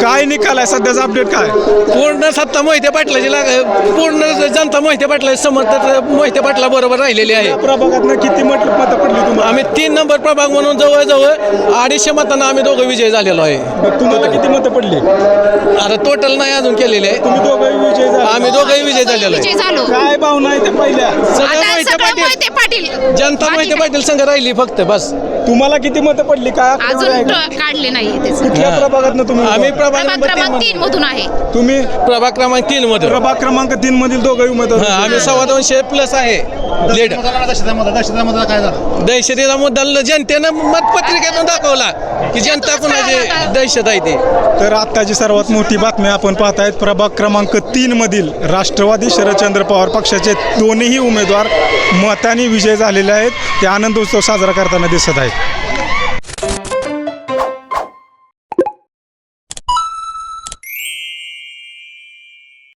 काय निकाल आहे? सध्याचा अपडेट काय? पूर्ण सत्ता मोहिते पाटलाची लाग पूर्ण जनता मोहिते पाटला समर्थक मोहिते पाटला बरोबर राहिलेली आहे. या प्रभागातनं किती मत मतं पडली आम्ही तीन नंबर प्रभाग म्हणून जवळजवळ अडीचशे मतांना आम्ही दोघं विजय झालेलो आहे. तुम्हाला किती मतं पडली? आता टोटल नाही अजून केलेले. आहे तुम्ही दोघंही विजय झाले. आम्ही दोघंही विजय झालेलो आहे. विजय झालो. काय भावना आहे त्या पहिल्या? सगळं आता मोहिते सगळं पाटील. मोहिते पाटील. जनता मोहिते पाटील. संघ राहिली फक्त बस. तुम्हाला किती मतं पडली? काय आकडेवारी आहे अजून का? ट- काढले नाही त्याचं कुठल्या हा. प्रभागातनं तुम्ही आम्ही? प्रभाग प्रभाग नंबर तीन क्रमांक तीन मधून आहे. तुम्ही? प्रभाग क्रमांक तीन मध्ये प्रभाग क्रमांक तीन मधील दोघंही हा, आम्ही सव्वा दोनशे प्लस आहे. लीड दहशतमध्ये काय झालं? दहशतीचा मुद्दा जनतेनं मतपत्रिकेतून दाखवला की जनता कुणाची दहशत आहे ती. तर आत्ताची सर्वात मोठी बातमी आपण पाहतायत प्रभाग क्रमांक तीन मधील राष्ट्रवादी शरदचंद्र पवार पक्षाचे दोन्ही उमेदवार मताने विजय झालेले आहेत. ते आनंद उत्सव साजरा करताना दिसत आहेत.